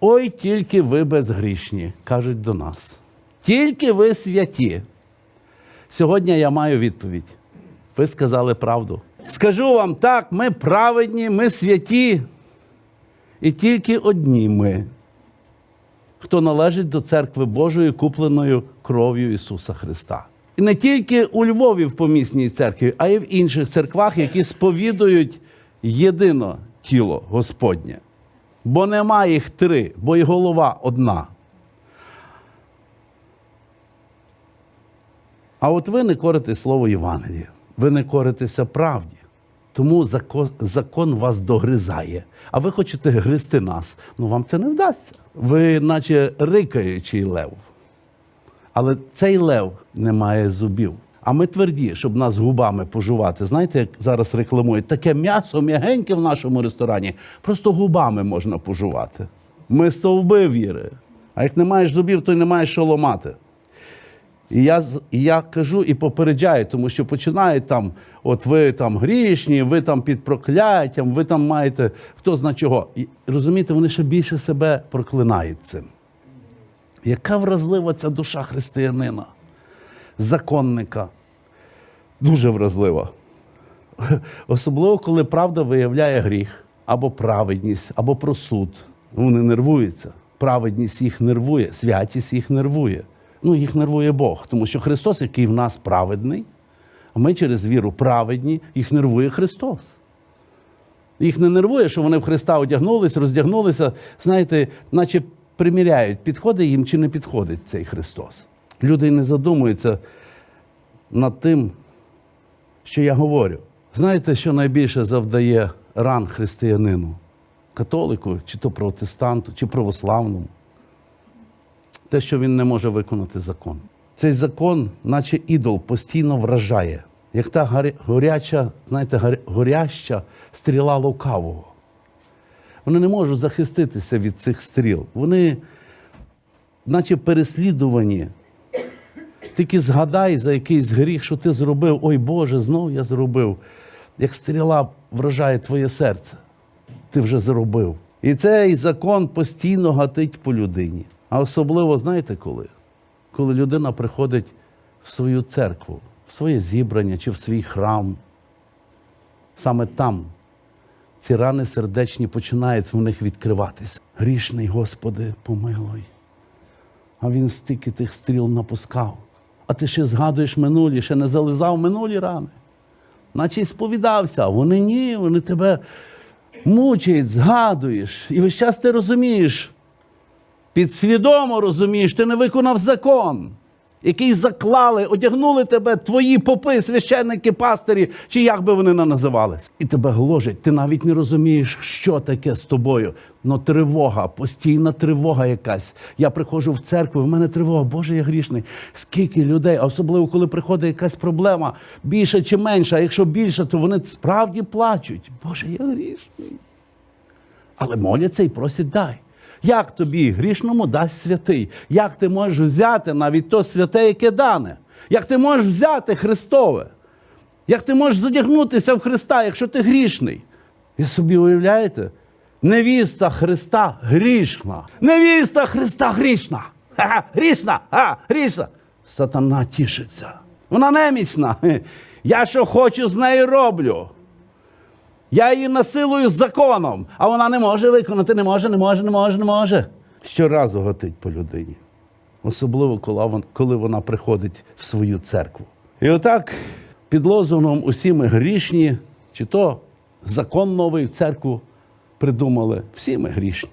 Ой, тільки ви безгрішні, кажуть до нас. Тільки ви святі. Сьогодні я маю відповідь. Ви сказали правду. Скажу вам так, ми праведні, ми святі. І тільки одні ми, хто належить до церкви Божої, купленою кров'ю Ісуса Христа. І не тільки у Львові в помісній церкві, а й в інших церквах, які сповідують єдино тіло Господнє. Бо нема їх три, бо й голова одна. А от ви не корите слово Євангелія, ви не коритеся правді. Тому закон, закон вас догризає. А ви хочете гризти нас. Ну вам це не вдасться. Ви, наче рикаючий лев. Але цей лев не має зубів. А ми тверді, щоб нас губами пожувати. Знаєте, як зараз рекламують, таке м'ясо м'ягеньке в нашому ресторані, просто губами можна пожувати. Ми стовби віри. А як не маєш зубів, то й не маєш що ломати. І я, я кажу і попереджаю, тому що починають там, от ви там грішні, ви там під прокляттям, ви там маєте хто зна чого. І розумієте, вони ще більше себе проклинають цим. Яка вразлива ця душа християнина, законника. Дуже вразлива. Особливо, коли правда виявляє гріх, або праведність, або про суд. Вони нервуються. Праведність їх нервує, святість їх нервує. Ну, їх нервує Бог, тому що Христос, який в нас праведний, а ми через віру праведні, їх нервує Христос. Їх не нервує, що вони в Христа одягнулись, роздягнулися, знаєте, наче приміряють, підходить їм чи не підходить цей Христос. Люди не задумуються над тим, що я говорю. Знаєте, що найбільше завдає ран християнину? Католику, чи то протестанту, чи православному? Те, що він не може виконати закон. Цей закон, наче ідол, постійно вражає, як та горяча, знаєте, горяща стріла лукавого. Вони не можуть захиститися від цих стріл. Вони, наче переслідувані. Тільки згадай за якийсь гріх, що ти зробив. Ой Боже, знов я зробив. Як стріла вражає твоє серце, ти вже зробив. І цей закон постійно гатить по людині. А особливо, знаєте коли? Коли людина приходить в свою церкву, в своє зібрання чи в свій храм. Саме там ці рани сердечні починають в них відкриватися. Грішний, Господи, помилуй. А він стільки тих стріл напускав. А ти ще згадуєш минулі, ще не зализав минулі рани. Наче й сповідався, вони ні, вони тебе мучають, згадуєш. І весь час ти розумієш, підсвідомо розумієш, ти не виконав закон, який заклали, одягнули тебе твої попи, священники, пастирі, чи як би вони не називались. І тебе гложать. Ти навіть не розумієш, що таке з тобою. Ну, тривога, постійна тривога якась. Я приходжу в церкву, в мене тривога, Боже, я грішний. Скільки людей, а особливо, коли приходить якась проблема, більше чи менша, а якщо більше, то вони справді плачуть. Боже, я грішний. Але моляться і просять дай. Як тобі грішному дасть святий? Як ти можеш взяти навіть то святе, яке дане? Як ти можеш взяти Христове? Як ти можеш задягнутися в Христа, якщо ти грішний? Ви собі уявляєте? Невіста Христа грішна. Невіста Христа грішна. Ха-ха, грішна, а, грішна. Сатана тішиться. Вона немічна. Я що хочу, з нею роблю. Я її насилую законом, а вона не може виконати, не може, не може, не може, не може. Щоразу готить по людині. Особливо, коли вон- коли вона приходить в свою церкву. І отак, під лозунгом усі ми грішні, чи то закон новий в церкву придумали, всі ми грішні.